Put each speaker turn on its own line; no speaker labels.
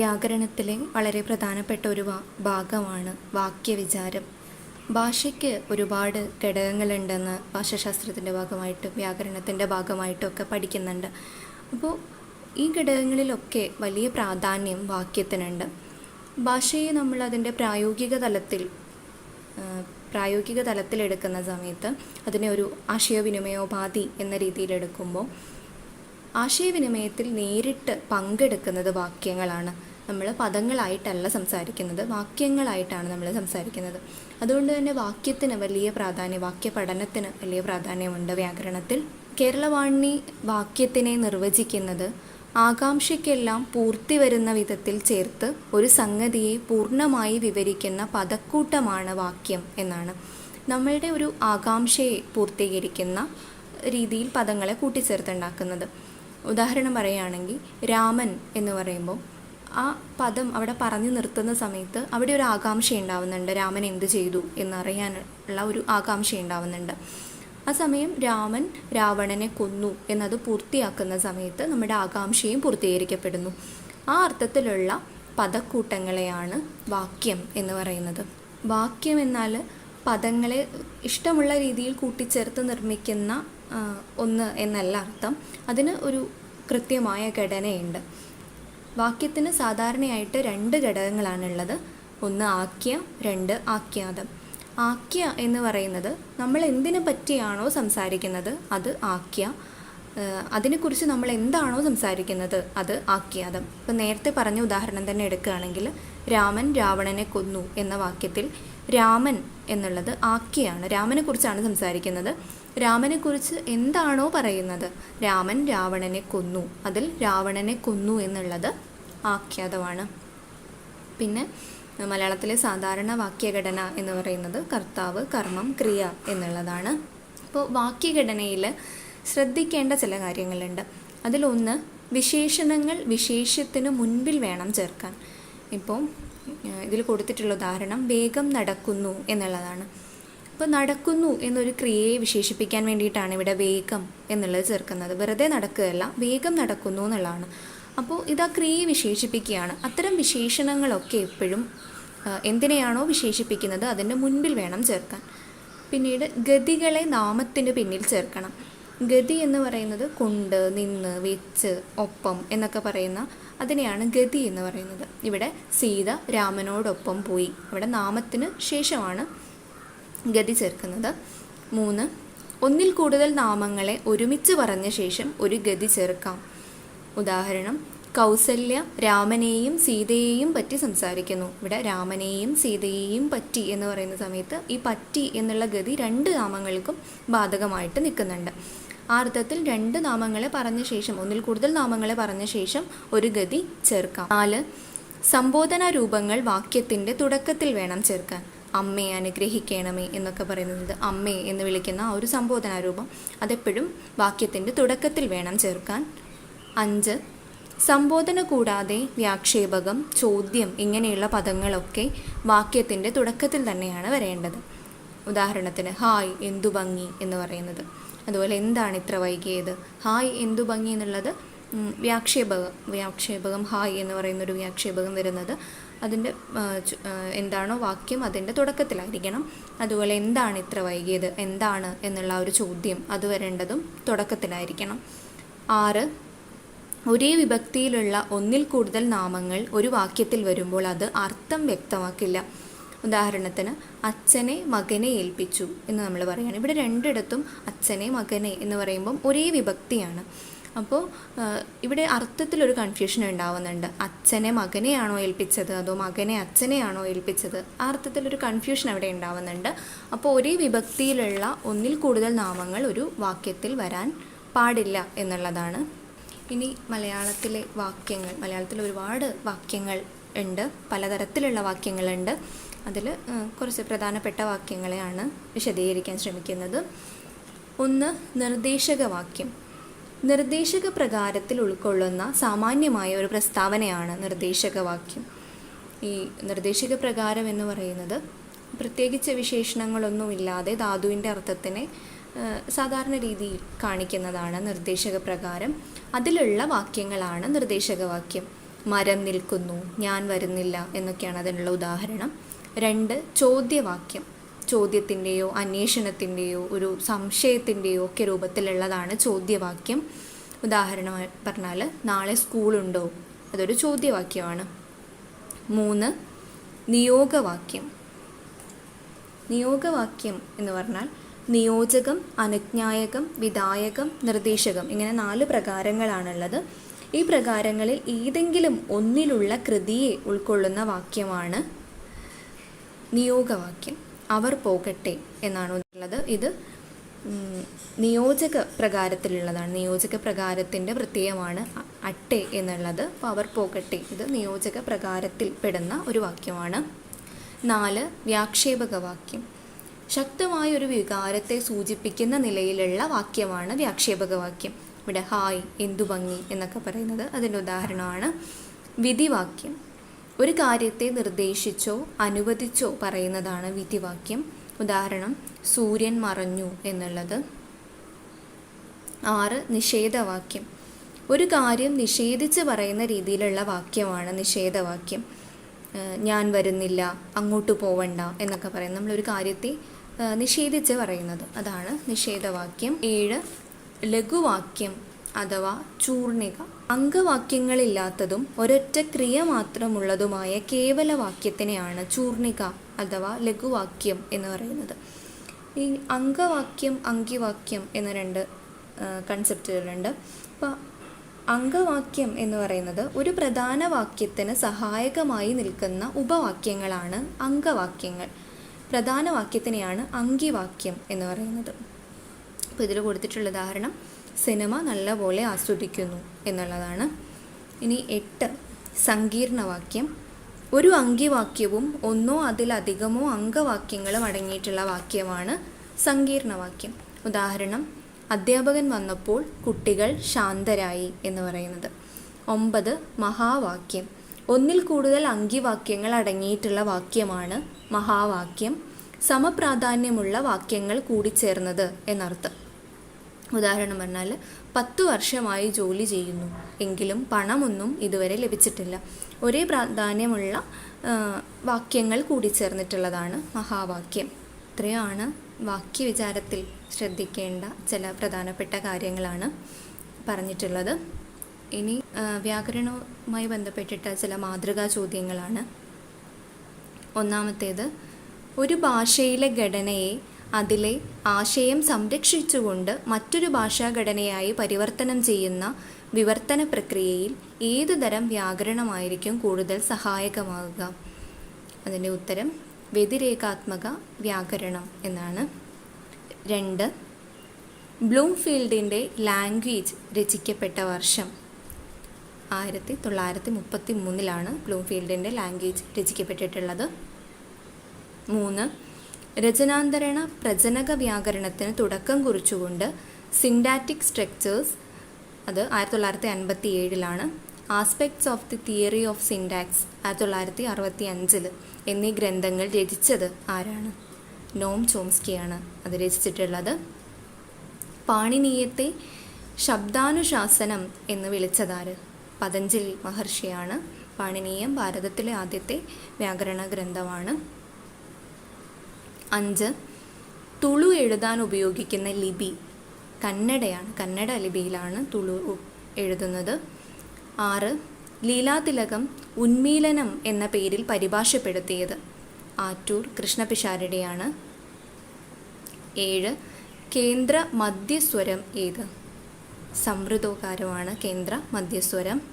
വ്യാകരണത്തിലെ വളരെ പ്രധാനപ്പെട്ട ഒരു ഭാഗമാണ് വാക്യവിചാരം. ഭാഷയ്ക്ക് ഒരുപാട് ഘടകങ്ങളുണ്ടെന്ന് ഭാഷാശാസ്ത്രത്തിന്റെ ഭാഗമായിട്ടും വ്യാകരണത്തിന്റെ ഭാഗമായിട്ടൊക്കെ പഠിക്കുന്നുണ്ട്. അപ്പോൾ ഈ ഘടകങ്ങളിലൊക്കെ വലിയ പ്രാധാന്യം വാക്യത്തിനുണ്ട്. ഭാഷയെ നമ്മൾ അതിന്റെ പ്രായോഗിക തലത്തിൽ പ്രായോഗിക തലത്തിലെടുക്കുന്ന സമയത്ത് അതിനെ ഒരു ആശയവിനിമയോപാധി എന്ന രീതിയിൽ എടുക്കുമ്പോൾ ആശയവിനിമയത്തിൽ നേരിട്ട് പങ്കെടുക്കുന്നത് വാക്യങ്ങളാണ്. നമ്മൾ പദങ്ങളായിട്ടല്ല സംസാരിക്കുന്നത് വാക്യങ്ങളായിട്ടാണ് നമ്മൾ സംസാരിക്കുന്നത്. അതുകൊണ്ട് തന്നെ വാക്യത്തിന് വലിയ പ്രാധാന്യം വാക്യ പഠനത്തിന് വലിയ പ്രാധാന്യമുണ്ട് വ്യാകരണത്തിൽ. കേരളവാണി വാക്യത്തിനെ നിർവചിക്കുന്നത് ആകാംക്ഷയ്ക്കെല്ലാം പൂർത്തി വരുന്ന വിധത്തിൽ ചേർത്ത് ഒരു സംഗതിയെ പൂർണമായി വിവരിക്കുന്ന പദക്കൂട്ടമാണ് വാക്യം എന്നാണ്. നമ്മളുടെ ഒരു ആകാംക്ഷയെ പൂർത്തീകരിക്കുന്ന രീതിയിൽ പദങ്ങളെ കൂട്ടിച്ചേർത്തുണ്ടാക്കുന്നത് ഉദാഹരണം പറയുകയാണെങ്കിൽ രാമൻ എന്ന് പറയുമ്പോൾ ആ പദം അവിടെ പറഞ്ഞു നിർത്തുന്ന സമയത്ത് അവിടെ ഒരു ആകാംക്ഷ ഉണ്ടാവുന്നുണ്ട്. രാമൻ എന്ത് ചെയ്തു എന്നറിയാനുള്ള ഒരു ആകാംക്ഷ ഉണ്ടാവുന്നുണ്ട്. ആ സമയം രാമൻ രാവണനെ കൊന്നു എന്നത് പൂർത്തിയാക്കുന്ന സമയത്ത് നമ്മുടെ ആകാംക്ഷയും പൂർത്തീകരിക്കപ്പെടുന്നു. ആ അർത്ഥത്തിലുള്ള പദക്കൂട്ടങ്ങളെയാണ് വാക്യം എന്ന് പറയുന്നത്. വാക്യം എന്നാൽ പദങ്ങളെ ഇഷ്ടമുള്ള രീതിയിൽ കൂട്ടിച്ചേർത്ത് നിർമ്മിക്കുന്ന ഒന്ന് എന്നല്ല അർത്ഥം. അതിന് ഒരു കൃത്യമായ ഘടനയുണ്ട്. വാക്യത്തിന് സാധാരണയായിട്ട് രണ്ട് ഘടകങ്ങളാണുള്ളത്. ഒന്ന് ആക്യ രണ്ട് ആഖ്യാതം. ആക്യ എന്ന് പറയുന്നത് നമ്മൾ എന്തിനെ പറ്റിയാണോ സംസാരിക്കുന്നത്? അത് ഏഹ് അതിനെക്കുറിച്ച് നമ്മൾ എന്താണോ സംസാരിക്കുന്നത് അത് ആഖ്യാതം. ഇപ്പം നേരത്തെ പറഞ്ഞ ഉദാഹരണം തന്നെ എടുക്കുകയാണെങ്കിൽ രാമൻ രാവണനെ കൊന്നു എന്ന വാക്യത്തിൽ രാമൻ എന്നുള്ളത് ആക്യയാണ് രാമനെക്കുറിച്ചാണ് സംസാരിക്കുന്നത്. രാമനെക്കുറിച്ച് എന്താണോ പറയുന്നത് രാമൻ രാവണനെ കൊന്നു. അതിൽ രാവണനെ കൊന്നു എന്നുള്ളത് ആഖ്യാതമാണ്. പിന്നെ മലയാളത്തിലെ സാധാരണ വാക്യഘടന എന്ന് പറയുന്നത് കർത്താവ് കർമ്മം ക്രിയ എന്നുള്ളതാണ്. അപ്പോൾ വാക്യഘടനയിൽ ശ്രദ്ധിക്കേണ്ട ചില കാര്യങ്ങളുണ്ട്. അതിലൊന്ന് വിശേഷണങ്ങൾ വിശേഷ്യത്തിന് മുൻപിൽ വേണം ചേർക്കാൻ. ഇപ്പോൾ ഇതിൽ കൊടുത്തിട്ടുള്ള ഉദാഹരണം വേഗം നടക്കുന്നു എന്നുള്ളതാണ്. അപ്പോൾ നടക്കുന്നു എന്നൊരു ക്രിയയെ വിശേഷിപ്പിക്കാൻ വേണ്ടിയിട്ടാണ് ഇവിടെ വേഗം എന്നുള്ളത് ചേർക്കുന്നത്. വെറുതെ നടക്കുകയല്ല വേഗം നടക്കുന്നു എന്നുള്ളതാണ്. അപ്പോൾ ഇത് ആ ക്രിയയെ വിശേഷിപ്പിക്കുകയാണ്. അത്തരം വിശേഷണങ്ങളൊക്കെ എപ്പോഴും എന്തിനെയാണോ വിശേഷിപ്പിക്കുന്നത് അതിന്റെ മുൻപിൽ വേണം ചേർക്കാൻ. പിന്നീട് ഗതികളെ നാമത്തിന് പിന്നിൽ ചേർക്കണം. ഗതി എന്ന് പറയുന്നത് കൊണ്ട് നിന്ന് വെച്ച് ഒപ്പം എന്നൊക്കെ പറയുന്ന അതിനെയാണ് ഗതി എന്ന് പറയുന്നത്. ഇവിടെ സീത രാമനോടൊപ്പം പോയി. ഇവിടെ നാമത്തിന് ശേഷമാണ് ഗതി ചേർക്കുന്നത്. മൂന്ന് ഒന്നിൽ കൂടുതൽ നാമങ്ങളെ ഒരുമിച്ച് പറഞ്ഞ ശേഷം ഒരു ഗതി ചേർക്കാം. ഉദാഹരണം കൗസല്യ രാമനെയും സീതയെയും പറ്റി സംസാരിക്കുന്നു. ഇവിടെ രാമനെയും സീതയെയും പറ്റി എന്ന് പറയുന്ന സമയത്ത് ഈ പറ്റി എന്നുള്ള ഗതി രണ്ട് നാമങ്ങൾക്കും ബാധകമായിട്ട് നിൽക്കുന്നുണ്ട്. അർത്ഥത്തിൽ രണ്ട് നാമങ്ങളെ പറഞ്ഞ ശേഷം ഒന്നിൽ കൂടുതൽ നാമങ്ങളെ പറഞ്ഞ ശേഷം ഒരു ഗതി ചേർക്കാം. നാല് സംബോധന രൂപങ്ങൾ വാക്യത്തിന്റെ തുടക്കത്തിൽ വേണം ചേർക്കാൻ. അമ്മയെ അനുഗ്രഹിക്കണമേ എന്നൊക്കെ പറയുന്നത് അമ്മേ എന്ന് വിളിക്കുന്ന ആ ഒരു സംബോധന രൂപം അതെപ്പോഴും വാക്യത്തിന്റെ തുടക്കത്തിൽ വേണം ചേർക്കാൻ. അഞ്ച് സംബോധന കൂടാതെ വ്യാക്ഷേപകം ചോദ്യം ഇങ്ങനെയുള്ള പദങ്ങളൊക്കെ വാക്യത്തിന്റെ തുടക്കത്തിൽ തന്നെയാണ് വരേണ്ടത്. ഉദാഹരണത്തിന് ഹായ് എന്തു ഭംഗി എന്ന് പറയുന്നത്. അതുപോലെ എന്താണ് ഇത്ര വൈകിയത്? ഹായ് എന്തു ഭംഗി എന്നുള്ളത് വ്യാക്ഷേപകം വ്യാക്ഷേപകം ഹായ് എന്ന് പറയുന്ന ഒരു വ്യാക്ഷേപകം വരുന്നത് അതിന്റെ എന്താണോ വാക്യം അതിന്റെ തുടക്കത്തിലായിരിക്കണം. അതുപോലെ എന്താണ് ഇത്ര വൈകിയത് എന്താണ് എന്നുള്ള ഒരു ചോദ്യം അത് വരേണ്ടതും തുടക്കത്തിലായിരിക്കണം. ആറ് ഒരേ വിഭക്തിയിലുള്ള ഒന്നിൽ കൂടുതൽ നാമങ്ങൾ ഒരു വാക്യത്തിൽ വരുമ്പോൾ അത് അർത്ഥം വ്യക്തമാക്കില്ല. ഉദാഹരണത്തിന് അച്ഛനെ മകനെ ഏൽപ്പിച്ചു എന്ന് നമ്മൾ പറയുകയാണ്. ഇവിടെ രണ്ടിടത്തും അച്ഛനെ മകനെ എന്ന് പറയുമ്പം ഒരേ വിഭക്തിയാണ്. അപ്പോൾ ഇവിടെ അർത്ഥത്തിലൊരു കൺഫ്യൂഷൻ ഉണ്ടാവുന്നുണ്ട്. അച്ഛനെ മകനെയാണോ ഏൽപ്പിച്ചത് അതോ മകനെ അച്ഛനെയാണോ ഏൽപ്പിച്ചത്? ആ അർത്ഥത്തിലൊരു കൺഫ്യൂഷൻ അവിടെ ഉണ്ടാവുന്നുണ്ട്. അപ്പോൾ ഒരേ വിഭക്തിയിലുള്ള ഒന്നിൽ കൂടുതൽ നാമങ്ങൾ ഒരു വാക്യത്തിൽ വരാൻ പാടില്ല എന്നുള്ളതാണ്. ഇനി മലയാളത്തിലെ വാക്യങ്ങൾ മലയാളത്തിൽ ഒരുപാട് വാക്യങ്ങൾ ഉണ്ട്. പലതരത്തിലുള്ള വാക്യങ്ങളുണ്ട്. അതിൽ കുറച്ച് പ്രധാനപ്പെട്ട വാക്യങ്ങളെയാണ് വിശദീകരിക്കാൻ ശ്രമിക്കുന്നത്. ഒന്ന് നിർദ്ദേശക വാക്യം നിർദ്ദേശക പ്രകാരത്തിൽ ഉൾക്കൊള്ളുന്ന സാമാന്യമായ ഒരു പ്രസ്താവനയാണ് നിർദ്ദേശക വാക്യം ഈ നിർദ്ദേശക പ്രകാരം എന്ന് പറയുന്നത് പ്രത്യേകിച്ച് വിശേഷണങ്ങളൊന്നുമില്ലാതെ ധാതുവിന്റെ അർത്ഥത്തിനെ സാധാരണ രീതിയിൽ കാണിക്കുന്നതാണ് നിർദ്ദേശക പ്രകാരം അതിലുള്ള വാക്യങ്ങളാണ് നിർദ്ദേശക വാക്യം മരം നിൽക്കുന്നു ഞാൻ വരുന്നില്ല എന്നൊക്കെയാണ് അതിനുള്ള ഉദാഹരണം. രണ്ട് ചോദ്യവാക്യം. ചോദ്യത്തിന്റെയോ അന്വേഷണത്തിന്റെയോ ഒരു സംശയത്തിന്റെയോ ഒക്കെ രൂപത്തിലുള്ളതാണ് ചോദ്യവാക്യം. ഉദാഹരണമായി പറഞ്ഞാൽ നാളെ സ്കൂളുണ്ടോ? അതൊരു ചോദ്യവാക്യമാണ്. മൂന്ന് നിയോഗവാക്യം. നിയോഗവാക്യം എന്ന് പറഞ്ഞാൽ നിയോജകം അനുജ്ഞായകം വിധായകം നിർദ്ദേശകം ഇങ്ങനെ നാല് പ്രകാരങ്ങളാണുള്ളത്. ഈ പ്രകാരങ്ങളിൽ ഏതെങ്കിലും ഒന്നിലുള്ള കൃതിയെ ഉൾക്കൊള്ളുന്ന വാക്യമാണ് നിയോഗവാക്യം അവർ പോകട്ടെ എന്നാണ് ഉള്ളത്. ഇത് നിയോജക പ്രകാരത്തിലുള്ളതാണ്. നിയോജക പ്രകാരത്തിന്റെ പ്രത്യയമാണ് അട്ടെ എന്നുള്ളത്. അവർ പോകട്ടെ. ഇത് നിയോജക പ്രകാരത്തിൽ പെടുന്ന ഒരു വാക്യമാണ്. നാല് വ്യാക്ഷേപക വാക്യം. ശക്തമായ ഒരു വികാരത്തെ സൂചിപ്പിക്കുന്ന നിലയിലുള്ള വാക്യമാണ് വ്യാക്ഷേപക വാക്യം. ഇവിടെ ഹായ് എന്തു ഭംഗി എന്നൊക്കെ പറയുന്നത് അതിന്റെ ഉദാഹരണമാണ്. വിധിവാക്യം. ഒരു കാര്യത്തെ നിർദ്ദേശിച്ചോ അനുവദിച്ചോ പറയുന്നതാണ് വിധിവാക്യം. ഉദാഹരണം സൂര്യൻ മറഞ്ഞു എന്നുള്ളത്. ആറ് നിഷേധവാക്യം. ഒരു കാര്യം നിഷേധിച്ച് പറയുന്ന രീതിയിലുള്ള വാക്യമാണ് നിഷേധവാക്യം. ഞാൻ വരുന്നില്ല അങ്ങോട്ട് പോവണ്ട എന്നൊക്കെ പറയും നമ്മളൊരു കാര്യത്തെ നിഷേധിച്ച് പറയുന്നത്. അതാണ് നിഷേധവാക്യം. ഏഴ് ലഘുവാക്യം. അഥവാ ചൂർണിക അംഗവാക്യങ്ങളില്ലാത്തതും ഒരൊറ്റ ക്രിയ മാത്രമുള്ളതുമായ കേവല വാക്യത്തിനെയാണ് ചൂർണിക അഥവാ ലഘുവാക്യം എന്ന് പറയുന്നത്. ഈ അംഗവാക്യം അങ്കിവാക്യം എന്ന രണ്ട് കൺസെപ്റ്റുകളുണ്ട് അപ്പോൾ അംഗവാക്യം എന്ന് പറയുന്നത് ഒരു പ്രധാന വാക്യത്തിന് സഹായകമായി നിൽക്കുന്ന ഉപവാക്യങ്ങളാണ് അംഗവാക്യങ്ങൾ. പ്രധാന വാക്യത്തിനെയാണ് അങ്കിവാക്യം എന്ന് പറയുന്നത്. അപ്പോൾ ഇതിൽ കൊടുത്തിട്ടുള്ള ഉദാഹരണം സിനിമ നല്ലപോലെ ആസ്വദിക്കുന്നു എന്നുള്ളതാണ്. ഇനി എട്ട് സങ്കീർണവാക്യം. ഒരു അങ്കിവാക്യവും ഒന്നോ അതിലധികമോ അംഗവാക്യങ്ങളും അടങ്ങിയിട്ടുള്ള വാക്യമാണ് സങ്കീർണവാക്യം. ഉദാഹരണം അധ്യാപകൻ വന്നപ്പോൾ കുട്ടികൾ ശാന്തരായി എന്ന് പറയുന്നത്. ഒമ്പത് മഹാവാക്യം. ഒന്നിൽ കൂടുതൽ അങ്കിവാക്യങ്ങൾ അടങ്ങിയിട്ടുള്ള വാക്യമാണ് മഹാവാക്യം. സമപ്രാധാന്യമുള്ള വാക്യങ്ങൾ കൂടിച്ചേർന്നത് എന്നർത്ഥം. ഉദാഹരണം പറഞ്ഞാൽ പത്ത് വർഷമായി ജോലി ചെയ്യുന്നു എങ്കിലും പണമൊന്നും ഇതുവരെ ലഭിച്ചിട്ടില്ല. ഒരേ പ്രാധാന്യമുള്ള വാക്യങ്ങൾ കൂടിച്ചേർന്നിട്ടുള്ളതാണ് മഹാവാക്യം. ഇത്രയാണ് വാക്യവിചാരത്തിൽ ശ്രദ്ധിക്കേണ്ട ചില പ്രധാനപ്പെട്ട കാര്യങ്ങളാണ് പറഞ്ഞിട്ടുള്ളത്. ഇനി വ്യാകരണവുമായി ബന്ധപ്പെട്ടിട്ട ചില മാതൃകാ ചോദ്യങ്ങളാണ്. ഒന്നാമത്തേത് ഒരു ഭാഷയിലെ ഘടനയെ അതിലെ ആശയം സംരക്ഷിച്ചുകൊണ്ട് മറ്റൊരു ഭാഷാഘടനയായി പരിവർത്തനം ചെയ്യുന്ന വിവർത്തന പ്രക്രിയയിൽ ഏതു തരം വ്യാകരണമായിരിക്കും കൂടുതൽ സഹായകമാകുക? അതിന്റെ ഉത്തരം വ്യതിരേഖാത്മക വ്യാകരണം എന്നാണ്. രണ്ട് ബ്ലൂംഫീൽഡിന്റെ ലാംഗ്വേജ് രചിക്കപ്പെട്ട വർഷം. ആയിരത്തി തൊള്ളായിരത്തി മുപ്പത്തി മൂന്നിലാണ് ബ്ലൂംഫീൽഡിന്റെ ലാംഗ്വേജ് രചിക്കപ്പെട്ടിട്ടുള്ളത്. മൂന്ന് രചനാന്തരണ പ്രജനക വ്യാകരണത്തിന് തുടക്കം കുറിച്ചുകൊണ്ട് സിൻഡാറ്റിക് സ്ട്രക്ചേഴ്സ് അത് ആയിരത്തി തൊള്ളായിരത്തി അൻപത്തി ഏഴിലാണ് aspects of the theory of syntax ആയിരത്തി തൊള്ളായിരത്തി അറുപത്തി അഞ്ചിൽ എന്നീ ഗ്രന്ഥങ്ങൾ രചിച്ചത് ആരാണ്? നോം ചോംസ്കിയാണ് അത് രചിച്ചിട്ടുള്ളത്. പാണിനീയത്തെ ശബ്ദാനുശാസനം എന്ന് വിളിച്ചതാര്? പതഞ്ജലി മഹർഷിയാണ്. പാണിനീയം ഭാരതത്തിലെ ആദ്യത്തെ വ്യാകരണ ഗ്രന്ഥമാണ്. അഞ്ച്. തുളു എഴുതാൻ ഉപയോഗിക്കുന്ന ലിപി കന്നഡയാണ്. കന്നഡ ലിപിയിലാണ് തുളു എഴുതുന്നത്. ആറ്. ലീലാതിലകം ഉന്മീലനം എന്ന പേരിൽ പരിഭാഷപ്പെടുത്തിയത് ആറ്റൂർ കൃഷ്ണപിഷാരടിയാണ്. ഏഴ്. കേന്ദ്ര മധ്യസ്വരം ഏത്? സമൃദ്ധോകാരമാണ് കേന്ദ്ര മധ്യസ്വരം